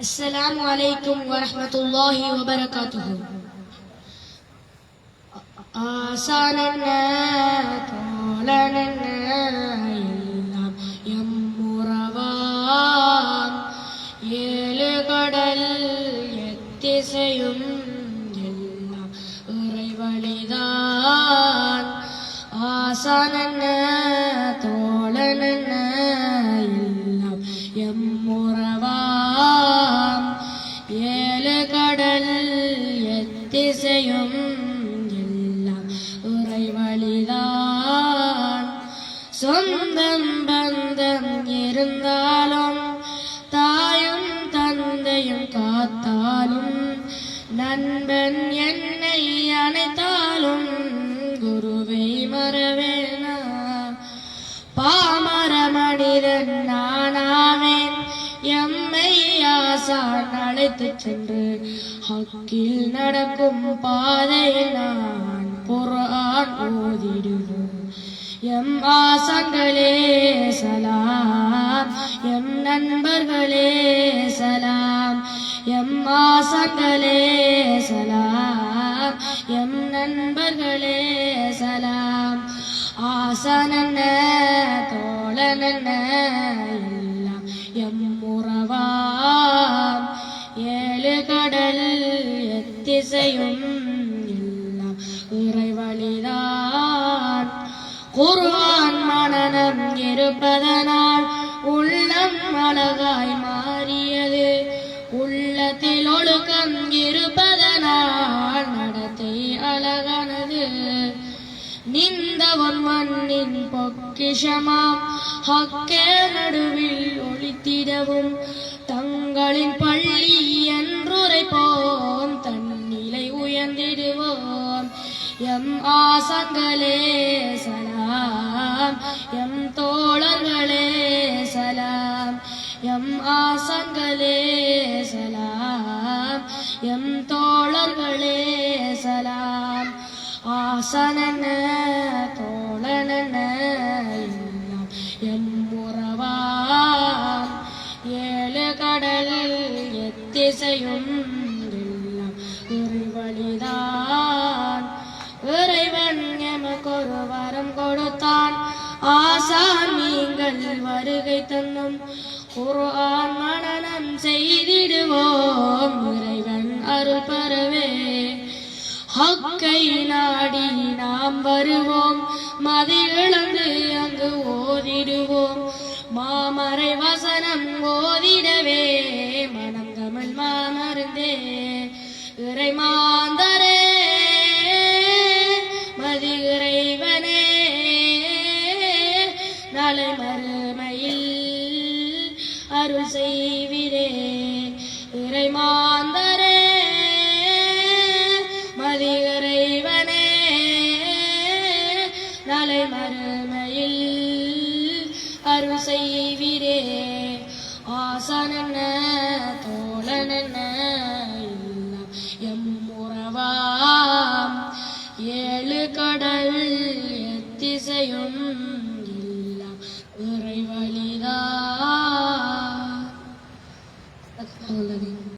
السلام عليكم ورحمة الله وبركاته. آسان طولنا يلعب يم روان يلقدل يتسيم يلعب أري وليدان آسان طولنا சொந்தம் பந்தம் இருந்தாலும் தாயும் தந்தையும் காத்தாலும் நண்பன் என்னை அணைத்தாலும் குருவை மறவேனா பாமர மனிதன் நானாவேன் எம்மை ஆசான் அழைத்து சென்று ஹக்கில் நடக்கும் பாதை நான் புறான் ஓதிடுவோம் எம் ஆசான்களே சலாம் எம் நண்பர்களே சலாம் எம் ஆசான்களே சலாம் எம் நண்பர்களே சலாம் ஆசனன்ன தோழனன்ன எல்லாம் எம்முறவாம் ஏழு கடல் எத்திசையும் குர்ஆன் மனநம் இருப்பதனால் உள்ளம் அழகாய் மாறியது. உள்ளத்தில் ஒழுக்கம் இருப்பதனால் நடத்தை அழகானது. நின்றவன் மண்ணின் பொக்கிஷமாம். ஹக்கே நடுவில் ஒளித்திடவும் தங்களின் பள்ளி എം ആസങ്ങളെ സലാം. എം തോളങ്ങളെ സലാം. എം ആസങ്ങളെ സലാം. എം തോളങ്ങളെ സലാം. ആസനന് തോളനന് എം ഉറവാം. ഏഴ് കടൽ എത്തിസയും தன்னும் குர்ஆன் மனனம் செய்திடுவோம். இறைவன் அருள் பரவே. ஹக்கை நாடி நாம் வருவோம். மதி இழந்து அங்கு ஓதிடுவோம். மாமறை வசனம் ஓதிடவே. மனம் கமல் மாமருந்தே. இறைமா நாளை அருள் செய்விரே. இறைமாந்தரே மதிகரைவனே மதி நாளை மறுமையில் அருள் செய்விரே. ஆசானன்ன தோழனன்ன எம்